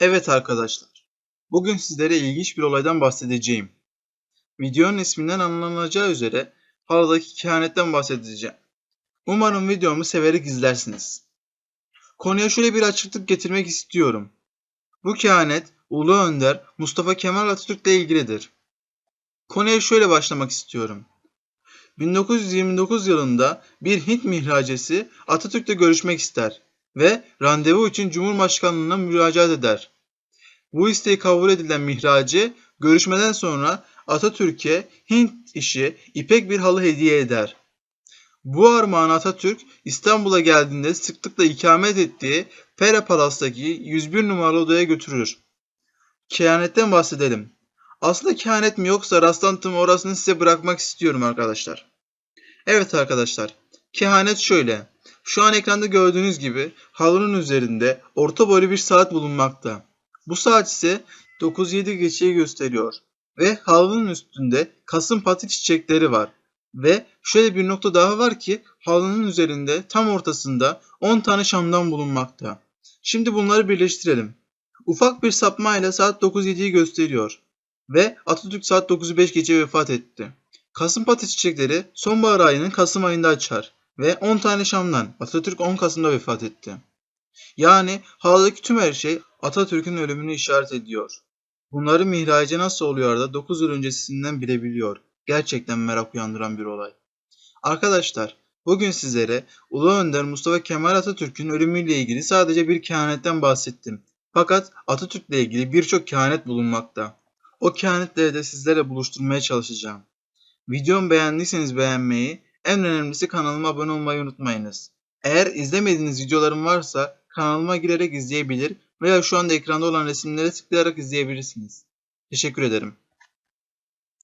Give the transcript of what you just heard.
Evet arkadaşlar, bugün sizlere ilginç bir olaydan bahsedeceğim. Videonun isminden anlanacağı üzere haladaki kehanetten bahsedeceğim. Umarım videomu severek izlersiniz. Konuya şöyle bir açıklık getirmek istiyorum. Bu kehanet Ulu Önder Mustafa Kemal Atatürk ile ilgilidir. Konuya şöyle başlamak istiyorum. 1929 yılında bir Hint mihracesi Atatürk'le görüşmek ister ve randevu için Cumhurbaşkanlığına müracaat eder. Bu isteği kabul edilen mihracı görüşmeden sonra Atatürk'e Hint işi ipek bir halı hediye eder. Bu armağanı Atatürk İstanbul'a geldiğinde sıklıkla ikamet ettiği Pera Palas'taki 101 numaralı odaya götürür. Kehanetten bahsedelim. Aslında kehanet mi yoksa rastlantı mı orasını size bırakmak istiyorum arkadaşlar. Evet arkadaşlar, kehanet şöyle. Şu an ekranda gördüğünüz gibi halının üzerinde orta boylu bir saat bulunmakta. Bu saat ise 9.07 geçeyi gösteriyor ve halının üstünde kasım pati çiçekleri var. Ve şöyle bir nokta daha var ki halının üzerinde tam ortasında 10 tane şamdan bulunmakta. Şimdi bunları birleştirelim. Ufak bir sapmayla saat 9.07'yi gösteriyor ve Atatürk saat 9.05 gece vefat etti. Kasım pati çiçekleri sonbahar ayının Kasım ayında açar ve 10 tane Şam'dan Atatürk 10 Kasım'da vefat etti. Yani haladaki tüm her şey Atatürk'ün ölümünü işaret ediyor. Bunları mihraca nasıl oluyor da 9 yıl öncesinden bilebiliyor. Gerçekten merak uyandıran bir olay. Arkadaşlar, bugün sizlere Ulu Önder Mustafa Kemal Atatürk'ün ölümüyle ilgili sadece bir kehanetten bahsettim. Fakat Atatürk'le ilgili birçok kehanet bulunmakta. O kehanetleri de sizlere buluşturmaya çalışacağım. Videomu beğendiyseniz beğenmeyi, en önemlisi kanalıma abone olmayı unutmayınız. Eğer izlemediğiniz videolarım varsa kanalıma girerek izleyebilir veya şu anda ekranda olan resimlere tıklayarak izleyebilirsiniz. Teşekkür ederim.